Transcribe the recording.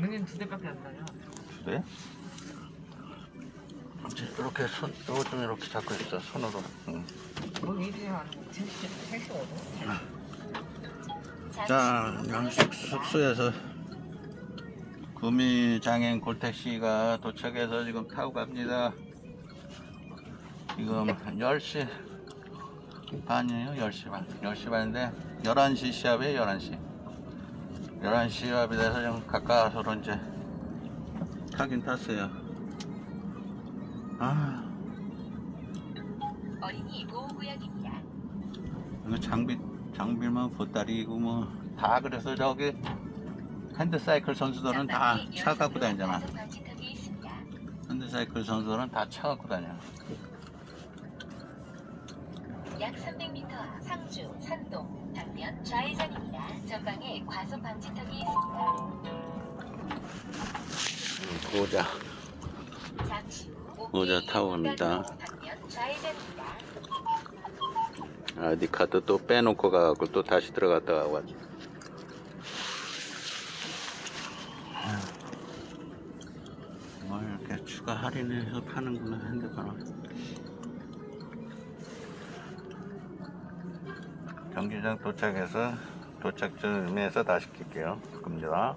강릉에는 두 대밖에 안 다녀. 네? 이제 이렇게 손, 이거 좀 이렇게 잡고 있어, 손으로. 응. 뭐 일이 하는 거 택시 택시 오고. 자, 양식 숙소에서 구미장애인 골택시가 도착해서 지금 타고 갑니다. 지금 10시 반이에요, 10시 반. 10시 반인데 11시 시합이에요, 11시. 11시 시합이 돼서 좀 가까워서 이제 타긴 탔어요. 아, 어린이 보호구역입니다. 이거 장비 장비만 보따리고 뭐 다 그래서 저기 핸드사이클 선수들은 다 차 갖고 다니잖아. 핸드사이클 선수들은 다 차 갖고 다녀. 약 300m 앞 상주 산동 방면 좌회전입니다. 전방에 과속 방지턱이 있습니다. 갑니다. 방면 좌회전입니다. 아디 카드 또 빼놓고 가고 또 다시 들어갔다가 와. 뭘 이렇게 추가 할인해서 파는구나 핸드폰. 경기장 도착해서 도착점에서 다시 킬게요. 갑니다.